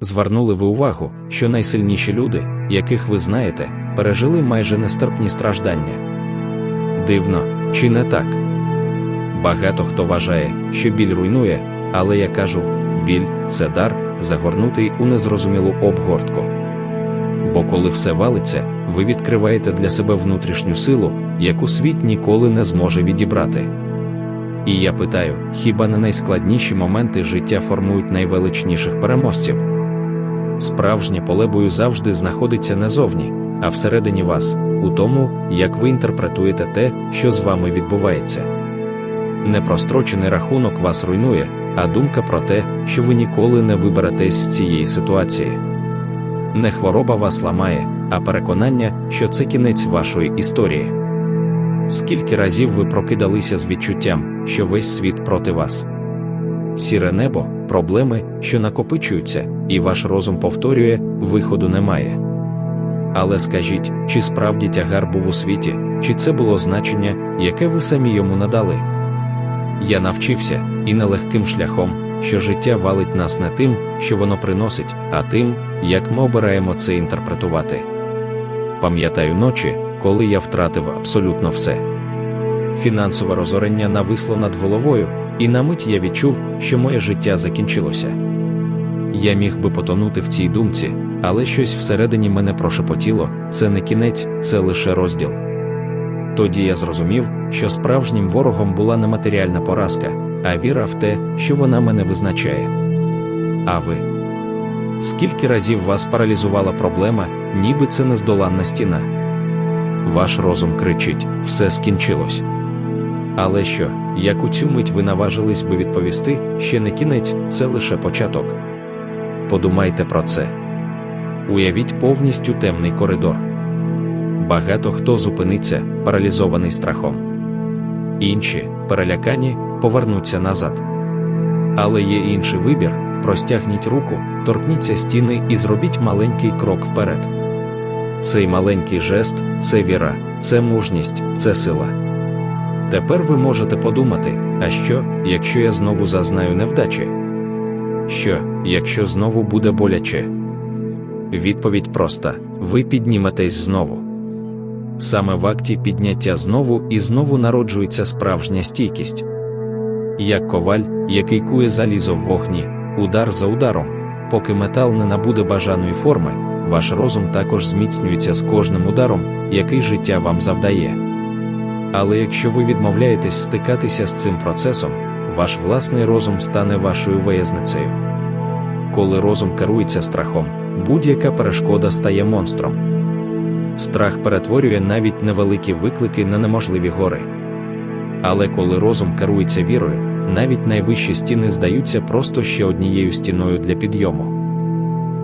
Звернули ви увагу, що найсильніші люди, яких ви знаєте, пережили майже нестерпні страждання. Дивно, чи не так? Багато хто вважає, що біль руйнує, але я кажу: біль це дар, загорнутий у незрозумілу обгортку. Бо коли все валиться, ви відкриваєте для себе внутрішню силу, яку світ ніколи не зможе відібрати. І я питаю: хіба не найскладніші моменти життя формують найвеличніших переможців? Справжнє поле бою завжди знаходиться не зовні, а всередині вас, у тому, як ви інтерпретуєте те, що з вами відбувається. Непрострочений рахунок вас руйнує, а думка про те, що ви ніколи не виберетесь з цієї ситуації. Не хвороба вас ламає, а переконання, що це кінець вашої історії. Скільки разів ви прокидалися з відчуттям, що весь світ проти вас? Сіре небо, проблеми, що накопичуються, і ваш розум повторює, виходу немає. Але скажіть, чи справді тягар був у світі, чи це було значення, яке ви самі йому надали? Я навчився, і нелегким шляхом, що життя валить нас не тим, що воно приносить, а тим, як ми обираємо це інтерпретувати. Пам'ятаю ночі, коли я втратив абсолютно все. Фінансове розорення нависло над головою, і на мить я відчув, що моє життя закінчилося. Я міг би потонути в цій думці, але щось всередині мене прошепотіло це не кінець, це лише розділ. Тоді я зрозумів, що справжнім ворогом була не матеріальна поразка, а віра в те, що вона мене визначає. А ви? Скільки разів вас паралізувала проблема, ніби це нездоланна стіна? Ваш розум кричить, все скінчилось. Але що, як у цю мить ви наважились би відповісти, ще не кінець, це лише початок. Подумайте про це. Уявіть повністю темний коридор. Багато хто зупиниться, паралізований страхом. Інші, перелякані, повернуться назад. Але є інший вибір: простягніть руку, торкніться стіни і зробіть маленький крок вперед. Цей маленький жест це віра, це мужність, це сила. Тепер ви можете подумати, а що, якщо я знову зазнаю невдачі? Що, якщо знову буде боляче? Відповідь проста: ви підніметесь знову. Саме в акті підняття знову і знову народжується справжня стійкість. Як коваль, який кує залізо в вогні, удар за ударом, поки метал не набуде бажаної форми, ваш розум також зміцнюється з кожним ударом, який життя вам завдає. Але якщо ви відмовляєтесь стикатися з цим процесом, ваш власний розум стане вашою виязницею. Коли розум керується страхом, будь-яка перешкода стає монстром. Страх перетворює навіть невеликі виклики на неможливі гори. Але коли розум керується вірою, навіть найвищі стіни здаються просто ще однією стіною для підйому.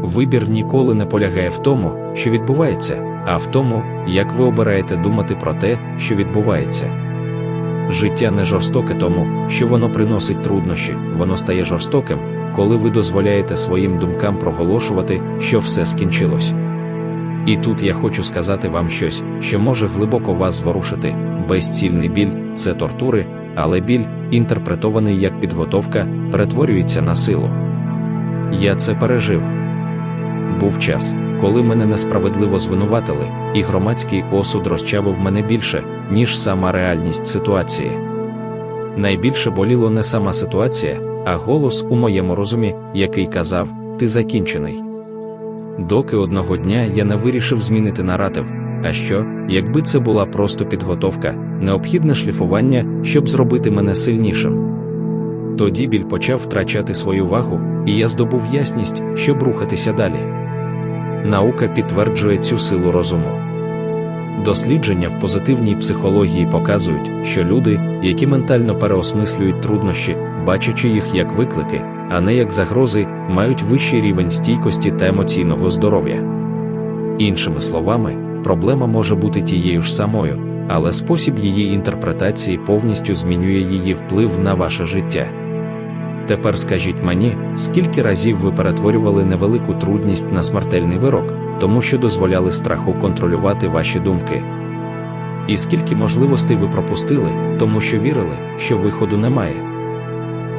Вибір ніколи не полягає в тому, що відбувається, а в тому, як ви обираєте думати про те, що відбувається. Життя не жорстоке тому, що воно приносить труднощі, воно стає жорстоким, коли ви дозволяєте своїм думкам проголошувати, що все скінчилось. І тут я хочу сказати вам щось, що може глибоко вас зворушити. Безцільний біль це тортури, але біль, інтерпретований як підготовка, перетворюється на силу. Я це пережив. Був час, коли мене несправедливо звинуватили, і громадський осуд розчавив мене більше, ніж сама реальність ситуації. Найбільше боліло не сама ситуація, а голос у моєму розумі, який казав: Ти закінчений. Доки одного дня я не вирішив змінити наратив. А що, якби це була просто підготовка, необхідне шліфування, щоб зробити мене сильнішим? Тоді біль почав втрачати свою вагу, і я здобув ясність, щоб рухатися далі. Наука підтверджує цю силу розуму. Дослідження в позитивній психології показують, що люди, які ментально переосмислюють труднощі, бачачи їх як виклики, а не як загрози, мають вищий рівень стійкості та емоційного здоров'я. Іншими словами, проблема може бути тією ж самою, але спосіб її інтерпретації повністю змінює її вплив на ваше життя. Тепер скажіть мені, скільки разів ви перетворювали невелику трудність на смертельний вирок, тому що дозволяли страху контролювати ваші думки? І скільки можливостей ви пропустили, тому що вірили, що виходу немає?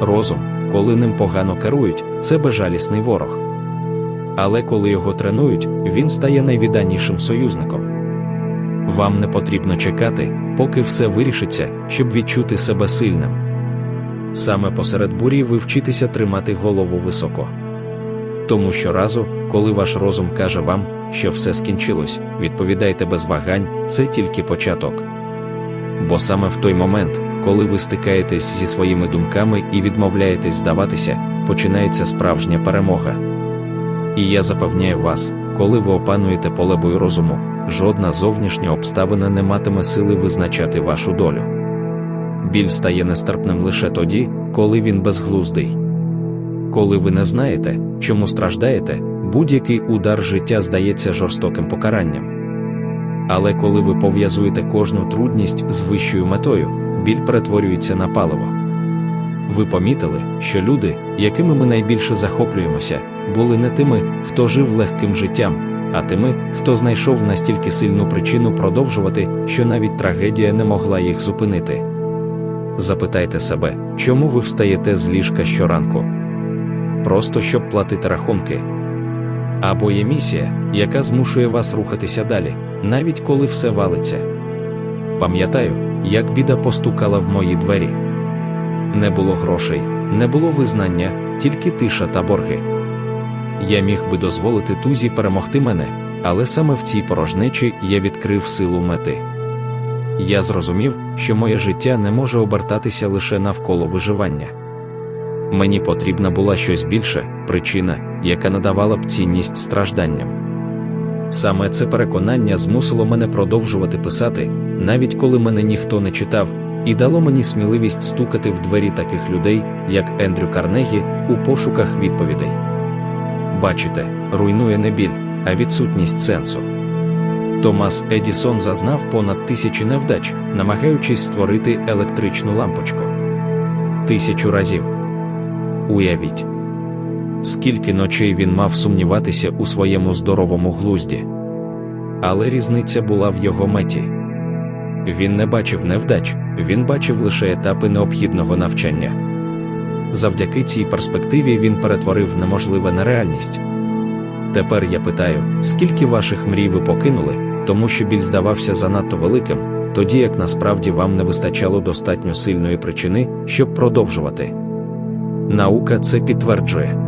Розум, коли ним погано керують, це безжалісний ворог. Але коли його тренують, він стає найвідданішим союзником. Вам не потрібно чекати, поки все вирішиться, щоб відчути себе сильним. Саме посеред бурі ви вчитеся тримати голову високо. Тому щоразу, коли ваш розум каже вам, що все скінчилось, відповідайте без вагань, це тільки початок. Бо саме в той момент, коли ви стикаєтесь зі своїми думками і відмовляєтесь здаватися, починається справжня перемога. І я запевняю вас, коли ви опануєте поле бою розуму, жодна зовнішня обставина не матиме сили визначати вашу долю. Біль стає нестерпним лише тоді, коли він безглуздий. Коли ви не знаєте, чому страждаєте, будь-який удар життя здається жорстоким покаранням. Але коли ви пов'язуєте кожну трудність з вищою метою, біль перетворюється на паливо. Ви помітили, що люди, якими ми найбільше захоплюємося, були не тими, хто жив легким життям, а тими, хто знайшов настільки сильну причину продовжувати, що навіть трагедія не могла їх зупинити. Запитайте себе, чому ви встаєте з ліжка щоранку? Просто щоб платити рахунки. Або є місія, яка змушує вас рухатися далі, навіть коли все валиться. Пам'ятаю, як біда постукала в мої двері. Не було грошей, не було визнання, тільки тиша та борги. Я міг би дозволити тузі перемогти мене, але саме в цій порожнечі я відкрив силу мети. Я зрозумів, що моє життя не може обертатися лише навколо виживання. Мені потрібна була щось більше, причина, яка надавала б цінність стражданням. Саме це переконання змусило мене продовжувати писати, навіть коли мене ніхто не читав, і дало мені сміливість стукати в двері таких людей, як Ендрю Карнегі, у пошуках відповідей. Бачите, руйнує не біль, а відсутність сенсу. Томас Едісон зазнав понад тисячі невдач, намагаючись створити електричну лампочку. Тисячу разів. Уявіть, скільки ночей він мав сумніватися у своєму здоровому глузді. Але різниця була в його меті. Він не бачив невдач, він бачив лише етапи необхідного навчання. Завдяки цій перспективі він перетворив неможливе на реальність. Тепер я питаю, скільки ваших мрій ви покинули, тому що біль здавався занадто великим, тоді як насправді вам не вистачало достатньо сильної причини, щоб продовжувати. Наука це підтверджує.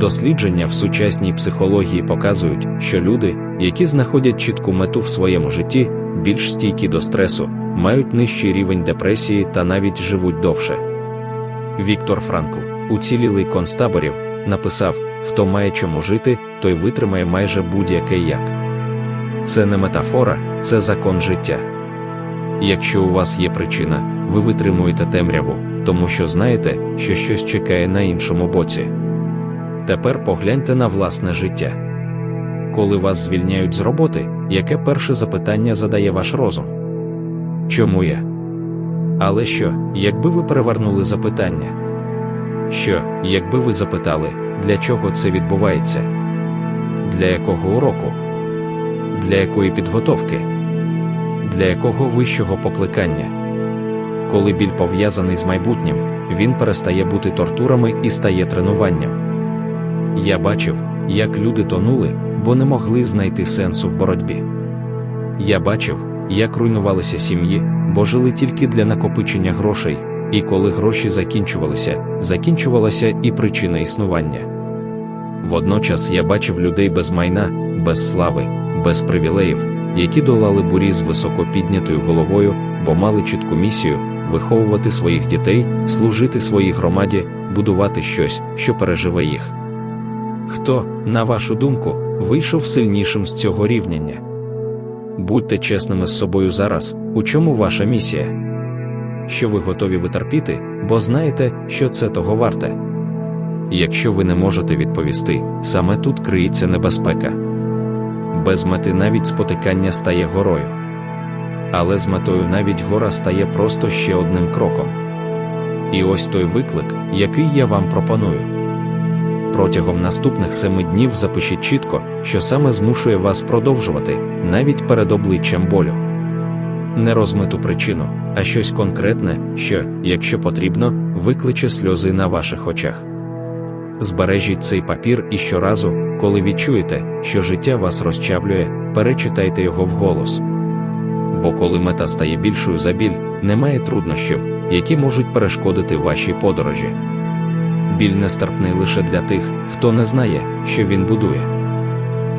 Дослідження в сучасній психології показують, що люди, які знаходять чітку мету в своєму житті, більш стійкі до стресу, мають нижчий рівень депресії та навіть живуть довше. Віктор Франкл, уцілілий концтаборів, написав: хто має чому жити, той витримає майже будь-яке як. Це не метафора, це закон життя. Якщо у вас є причина, ви витримуєте темряву, тому що знаєте, що щось чекає на іншому боці. Тепер погляньте на власне життя. Коли вас звільняють з роботи, яке перше запитання задає ваш розум? Чому я? Але що, якби ви перевернули запитання? Що, якби ви запитали, для чого це відбувається? Для якого уроку? Для якої підготовки? Для якого вищого покликання? Коли біль пов'язаний з майбутнім, він перестає бути тортурами і стає тренуванням. Я бачив, як люди тонули, бо не могли знайти сенсу в боротьбі. Я бачив, як руйнувалися сім'ї, бо жили тільки для накопичення грошей, і коли гроші закінчувалися, закінчувалася і причина існування. Водночас я бачив людей без майна, без слави, без привілеїв, які долали бурі з високо піднятою головою, бо мали чітку місію виховувати своїх дітей, служити своїй громаді, будувати щось, що переживе їх. Хто, на вашу думку, вийшов сильнішим з цього рівняння? Будьте чесними з собою зараз, у чому ваша місія? Що ви готові витерпіти, бо знаєте, що це того варте. Якщо ви не можете відповісти, саме тут криється небезпека. Без мети навіть спотикання стає горою. Але з метою навіть гора стає просто ще одним кроком. І ось той виклик, який я вам пропоную. Протягом наступних семи днів запишіть чітко, що саме змушує вас продовжувати, навіть перед обличчям болю. Не розмиту причину, а щось конкретне, що, якщо потрібно, викличе сльози на ваших очах. Збережіть цей папір і щоразу, коли відчуєте, що життя вас розчавлює, перечитайте його вголос. Бо коли мета стає більшою за біль, немає труднощів, які можуть перешкодити вашій подорожі. Біль нестерпний лише для тих, хто не знає, що він будує.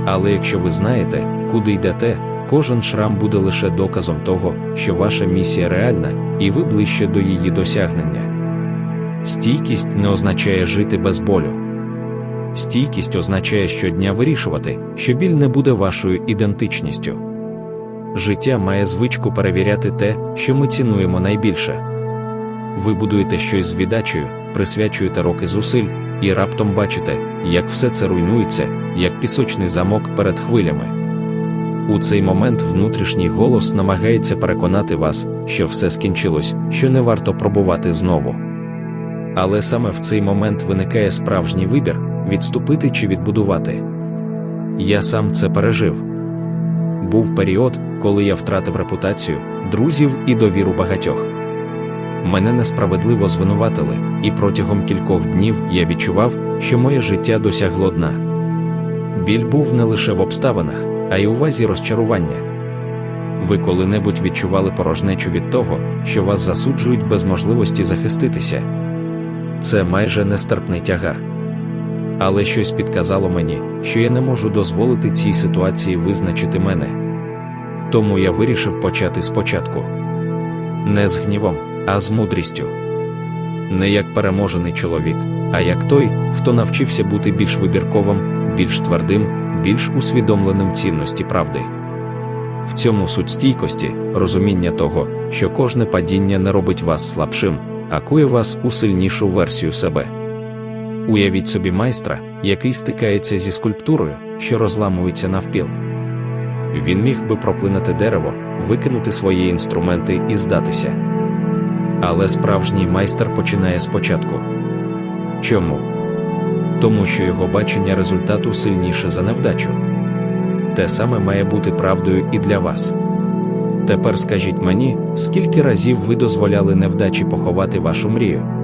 Але якщо ви знаєте, куди йдете, кожен шрам буде лише доказом того, що ваша місія реальна, і ви ближче до її досягнення. Стійкість не означає жити без болю. Стійкість означає щодня вирішувати, що біль не буде вашою ідентичністю. Життя має звичку перевіряти те, що ми цінуємо найбільше. Ви будуєте щось з віддачею, присвячуєте роки зусиль, і раптом бачите, як все це руйнується, як пісочний замок перед хвилями. У цей момент внутрішній голос намагається переконати вас, що все скінчилось, що не варто пробувати знову. Але саме в цей момент виникає справжній вибір відступити чи відбудувати. Я сам це пережив. Був період, коли я втратив репутацію, друзів і довіру багатьох. Мене несправедливо звинуватили, і протягом кількох днів я відчував, що моє життя досягло дна. Біль був не лише в обставинах, а й у вазі розчарування. Ви коли-небудь відчували порожнечу від того, що вас засуджують без можливості захиститися. Це майже нестерпний тягар. Але щось підказало мені, що я не можу дозволити цій ситуації визначити мене. Тому я вирішив почати спочатку. Не з гнівом, а з мудрістю. Не як переможений чоловік, а як той, хто навчився бути більш вибірковим, більш твердим, більш усвідомленим цінності правди. В цьому суть стійкості, розуміння того, що кожне падіння не робить вас слабшим, а кує вас у сильнішу версію себе. Уявіть собі майстра, який стикається зі скульптурою, що розламується навпіл. Він міг би проплинути дерево, викинути свої інструменти і здатися. Але справжній майстер починає спочатку. Чому? Тому що його бачення результату сильніше за невдачу. Те саме має бути правдою і для вас. Тепер скажіть мені, скільки разів ви дозволяли невдачі поховати вашу мрію?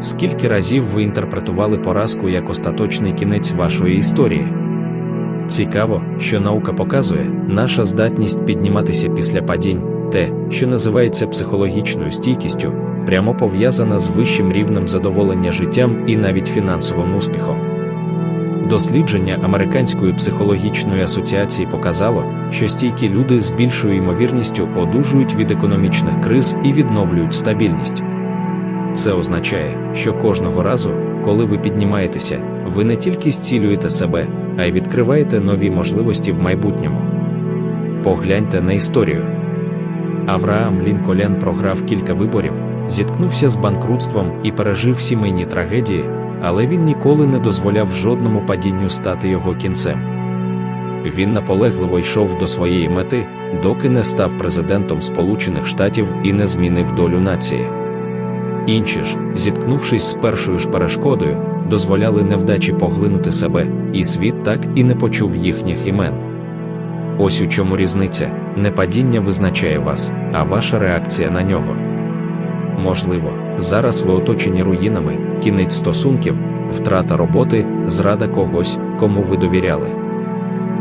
Скільки разів ви інтерпретували поразку як остаточний кінець вашої історії? Цікаво, що наука показує, наша здатність підніматися після падінь, те, що називається психологічною стійкістю, прямо пов'язана з вищим рівнем задоволення життям і навіть фінансовим успіхом. Дослідження Американської психологічної асоціації показало, що стійкі люди з більшою ймовірністю одужують від економічних криз і відновлюють стабільність. Це означає, що кожного разу, коли ви піднімаєтеся, ви не тільки зцілюєте себе, а й відкриваєте нові можливості в майбутньому. Погляньте на історію. Авраам Лінколен програв кілька виборів, зіткнувся з банкрутством і пережив сімейні трагедії, але він ніколи не дозволяв жодному падінню стати його кінцем. Він наполегливо йшов до своєї мети, доки не став президентом Сполучених Штатів і не змінив долю нації. Інші ж, зіткнувшись з першою ж перешкодою, дозволяли невдачі поглинути себе, і світ так і не почув їхніх імен. Ось у чому різниця не падіння визначає вас, а ваша реакція на нього. Можливо, зараз ви оточені руїнами, кінець стосунків, втрата роботи, зрада когось, кому ви довіряли.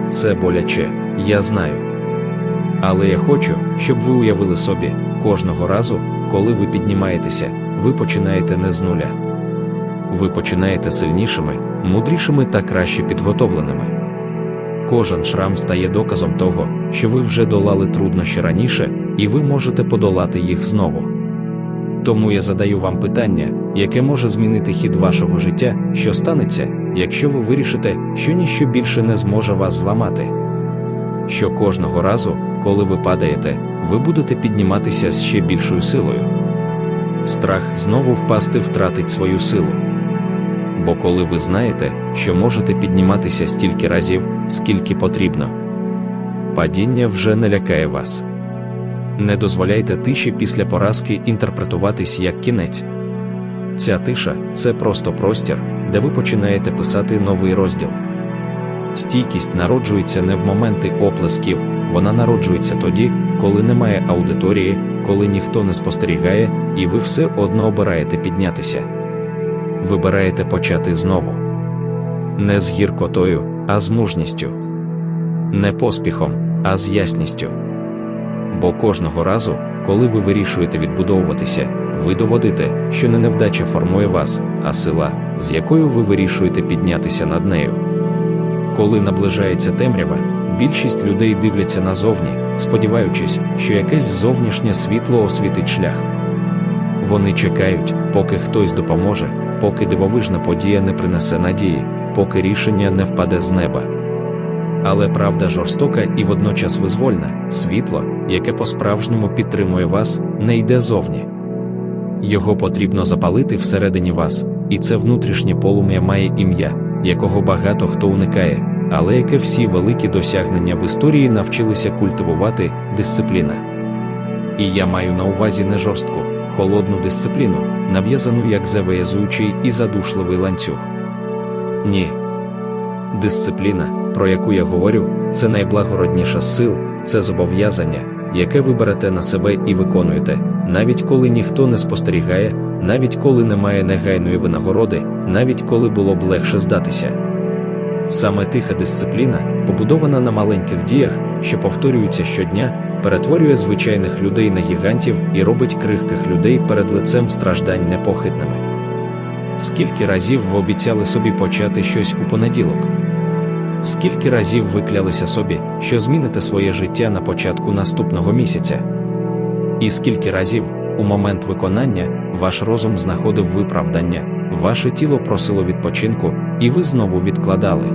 Це боляче, я знаю. Але я хочу, щоб ви уявили собі, кожного разу, коли ви піднімаєтеся, ви починаєте не з нуля. Ви починаєте сильнішими, мудрішими та краще підготовленими. Кожен шрам стає доказом того, що ви вже долали труднощі раніше, і ви можете подолати їх знову. Тому я задаю вам питання, яке може змінити хід вашого життя, що станеться, якщо ви вирішите, що ніщо більше не зможе вас зламати. Що кожного разу, коли ви падаєте, ви будете підніматися з ще більшою силою. Страх знову впасти втратить свою силу. Бо коли ви знаєте, що можете підніматися стільки разів, скільки потрібно, падіння вже не лякає вас. Не дозволяйте тиші після поразки інтерпретуватись як кінець. Ця тиша це просто простір, де ви починаєте писати новий розділ. Стійкість народжується не в моменти оплесків, вона народжується тоді, коли немає аудиторії, коли ніхто не спостерігає, і ви все одно обираєте піднятися. вибираєте почати знову. Не з гіркотою, а з мужністю. Не поспіхом, а з ясністю. Бо кожного разу, коли ви вирішуєте відбудовуватися, ви доводите, що не невдача формує вас, а сила, з якою ви вирішуєте піднятися над нею. Коли наближається темрява, більшість людей дивляться назовні, сподіваючись, що якесь зовнішнє світло освітить шлях. Вони чекають, поки хтось допоможе, поки дивовижна подія не принесе надії, поки рішення не впаде з неба. Але правда жорстока і водночас визвольна, світло, яке по-справжньому підтримує вас, не йде зовні. Його потрібно запалити всередині вас, і це внутрішнє полум'я має ім'я, якого багато хто уникає, але яке всі великі досягнення в історії навчилися культивувати дисципліна. І я маю на увазі не жорстку, холодну дисципліну, нав'язану як зав'язуючий і задушливий ланцюг. Ні. Дисципліна, про яку я говорю, це найблагородніша сил, це зобов'язання, яке ви берете на себе і виконуєте, навіть коли ніхто не спостерігає, навіть коли немає негайної винагороди, навіть коли було б легше здатися. Саме тиха дисципліна, побудована на маленьких діях, що повторюються щодня, перетворює звичайних людей на гігантів і робить крихких людей перед лицем страждань непохитними. Скільки разів ви обіцяли собі почати щось у понеділок? Скільки разів ви клялися собі, що зміните своє життя на початку наступного місяця? І скільки разів, у момент виконання, ваш розум знаходив виправдання, ваше тіло просило відпочинку, і ви знову відкладали?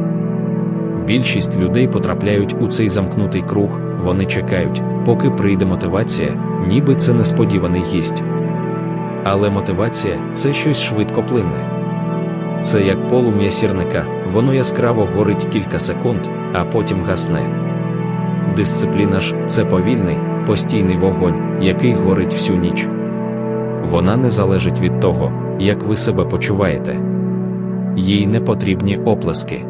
Більшість людей потрапляють у цей замкнутий круг, вони чекають, поки прийде мотивація, ніби це несподіваний гість. Але мотивація це щось швидкоплинне. Це як полум'я сірника, воно яскраво горить кілька секунд, а потім гасне. Дисципліна ж це повільний, постійний вогонь, який горить всю ніч. Вона не залежить від того, як ви себе почуваєте. Їй не потрібні оплески.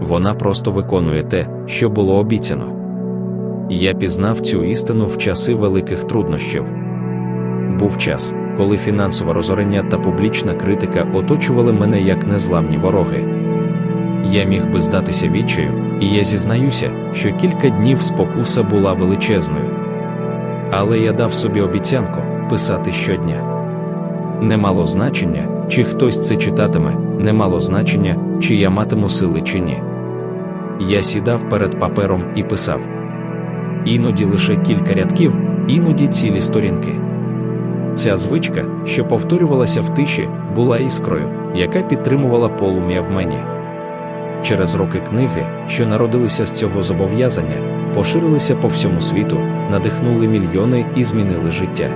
Вона просто виконує те, що було обіцяно. Я пізнав цю істину в часи великих труднощів. Був час, коли фінансове розорення та публічна критика оточували мене як незламні вороги. Я міг би здатися відчаю, і я зізнаюся, що кілька днів спокуса була величезною. Але я дав собі обіцянку писати щодня. Не мало значення, чи хтось це читатиме, не мало значення, чи я матиму сили чи ні. Я сідав перед папером і писав. Іноді лише кілька рядків, іноді цілі сторінки. Ця звичка, що повторювалася в тиші, була іскрою, яка підтримувала полум'я в мені. Через роки книги, що народилися з цього зобов'язання, поширилися по всьому світу, надихнули мільйони і змінили життя.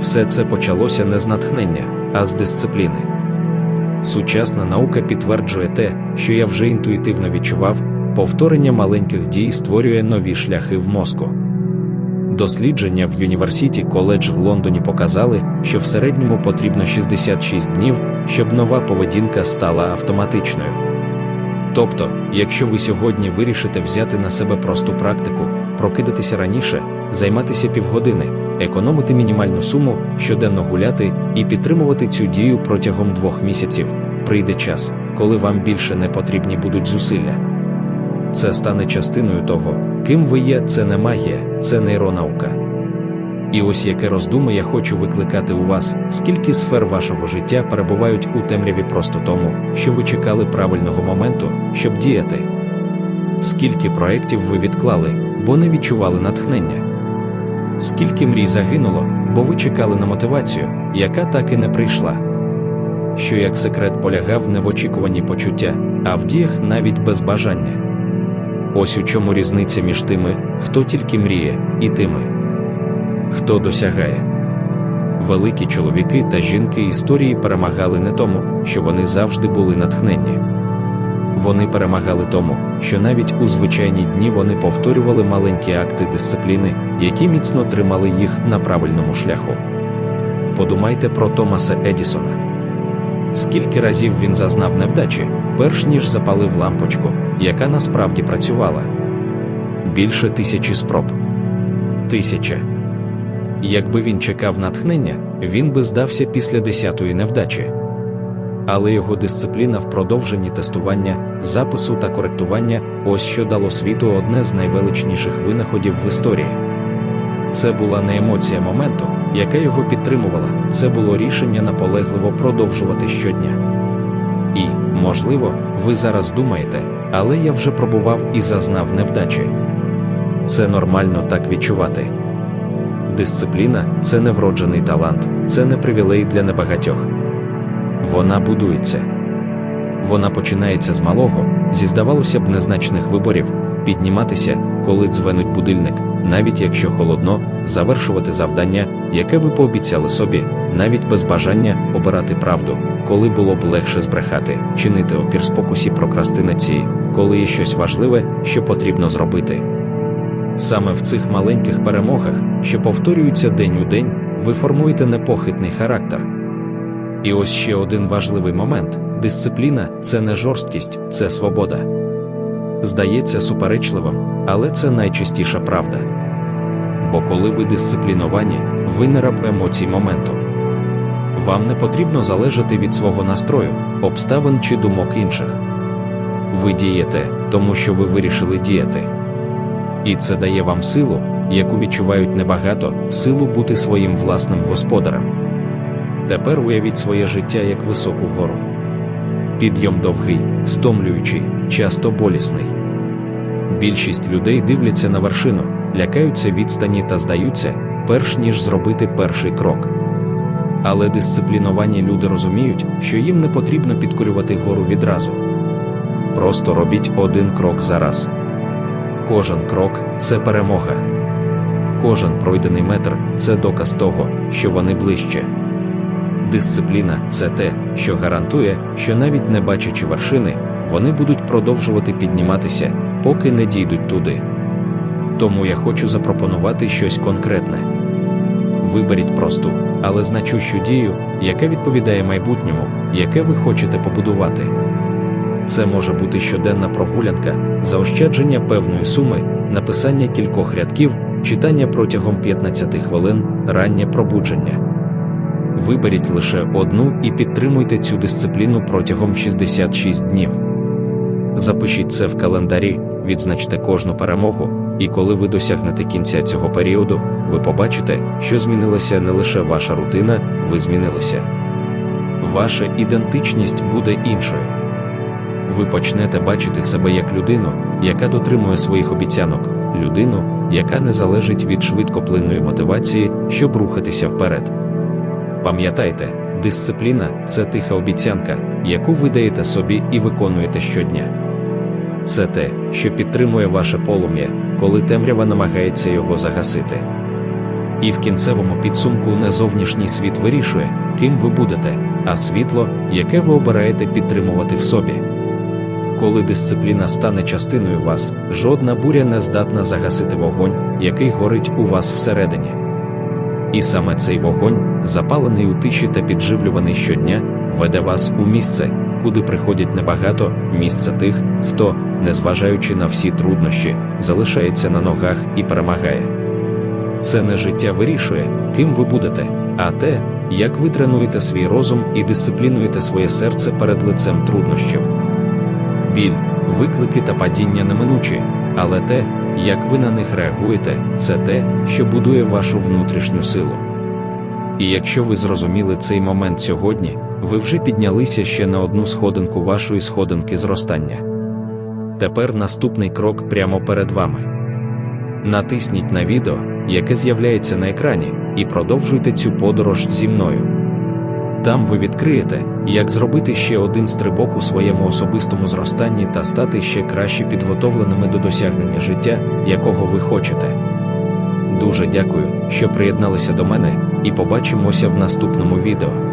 Все це почалося не з натхнення, а з дисципліни. Сучасна наука підтверджує те, що я вже інтуїтивно відчував, повторення маленьких дій створює нові шляхи в мозку. Дослідження в Юніверсіті коледж в Лондоні показали, що в середньому потрібно 66 днів, щоб нова поведінка стала автоматичною. Тобто, якщо ви сьогодні вирішите взяти на себе просту практику, прокидатися раніше, займатися півгодини, економити мінімальну суму, щоденно гуляти і підтримувати цю дію протягом двох місяців, прийде час, коли вам більше не потрібні будуть зусилля. Це стане частиною того, ким ви є, це не магія, це нейронаука. І ось яке роздуми я хочу викликати у вас, скільки сфер вашого життя перебувають у темряві просто тому, що ви чекали правильного моменту, щоб діяти. Скільки проєктів ви відклали, бо не відчували натхнення? Скільки мрій загинуло, бо ви чекали на мотивацію, яка так і не прийшла? Що як секрет полягав не в очікуванні почуття, а в діях навіть без бажання. Ось у чому різниця між тими, хто тільки мріє, і тими, хто досягає. Великі чоловіки та жінки історії перемагали не тому, що вони завжди були натхненні. Вони перемагали тому, що навіть у звичайні дні вони повторювали маленькі акти дисципліни, які міцно тримали їх на правильному шляху. Подумайте про Томаса Едісона. Скільки разів він зазнав невдачі, перш ніж запалив лампочку, яка насправді працювала? Більше тисячі спроб. Тисяча. Якби він чекав натхнення, він би здався після десятої невдачі. але його дисципліна в продовженні тестування, запису та коректування ось що дало світу одне з найвеличніших винаходів в історії. Це була не емоція моменту, яка його підтримувала, це було рішення наполегливо продовжувати щодня. І, можливо, ви зараз думаєте, але я вже пробував і зазнав невдачі. Це нормально так відчувати. Дисципліна це не вроджений талант, це не привілей для небагатьох. Вона будується. Вона починається з малого, зі здавалося б незначних виборів, підніматися, коли дзвенить будильник, навіть якщо холодно, завершувати завдання, яке ви пообіцяли собі, навіть без бажання обирати правду, коли було б легше збрехати, чинити опір спокусі прокрастинації, коли є щось важливе, що потрібно зробити. Саме в цих маленьких перемогах, що повторюються день у день, ви формуєте непохитний характер. І ось ще один важливий момент: дисципліна це не жорсткість, це свобода. Здається суперечливим, але це найчастіша правда. Бо коли ви дисципліновані, ви не раб емоцій моменту. Вам не потрібно залежати від свого настрою, обставин чи думок інших. Ви дієте, тому що ви вирішили діяти. І це дає вам силу, яку відчувають небагато, силу бути своїм власним господарем. Тепер уявіть своє життя як високу гору. Підйом довгий, стомлюючий, часто болісний. Більшість людей дивляться на вершину, лякаються відстані та здаються, перш ніж зробити перший крок. Але дисципліновані люди розуміють, що їм не потрібно підкорювати гору відразу. Просто робіть один крок за раз. Кожен крок це перемога. Кожен пройдений метр це доказ того, що вони ближче. Дисципліна це те, що гарантує, що навіть не бачачи вершини, вони будуть продовжувати підніматися, поки не дійдуть туди. Тому я хочу запропонувати щось конкретне. Виберіть просту, але значущу дію, яка відповідає майбутньому, яке ви хочете побудувати. Це може бути щоденна прогулянка, заощадження певної суми, написання кількох рядків, читання протягом 15 хвилин, раннє пробудження. Виберіть лише одну і підтримуйте цю дисципліну протягом 66 днів. Запишіть це в календарі, відзначте кожну перемогу, і коли ви досягнете кінця цього періоду, ви побачите, що змінилася не лише ваша рутина, ви змінилися. Ваша ідентичність буде іншою. Ви почнете бачити себе як людину, яка дотримує своїх обіцянок, людину, яка не залежить від швидкоплинної мотивації, щоб рухатися вперед. Пам'ятайте, дисципліна це тиха обіцянка, яку ви даєте собі і виконуєте щодня. Це те, що підтримує ваше полум'я, коли темрява намагається його загасити. І в кінцевому підсумку не зовнішній світ вирішує, ким ви будете, а світло, яке ви обираєте підтримувати в собі. Коли дисципліна стане частиною вас, жодна буря не здатна загасити вогонь, який горить у вас всередині. І саме цей вогонь, запалений у тиші та підживлюваний щодня, веде вас у місце, куди приходять небагато, місце тих, хто, незважаючи на всі труднощі, залишається на ногах і перемагає. Це не життя вирішує, ким ви будете, а те, як ви тренуєте свій розум і дисциплінуєте своє серце перед лицем труднощів. Біль, виклики та падіння неминучі, але те, як ви на них реагуєте, це те, що будує вашу внутрішню силу. І якщо ви зрозуміли цей момент сьогодні, ви вже піднялися ще на одну сходинку вашої сходинки зростання. Тепер наступний крок прямо перед вами. Натисніть на відео, яке з'являється на екрані, і продовжуйте цю подорож зі мною. Там ви відкриєте, як зробити ще один стрибок у своєму особистому зростанні та стати ще краще підготовленими до досягнення життя, якого ви хочете. Дуже дякую, що приєдналися до мене, і побачимося в наступному відео.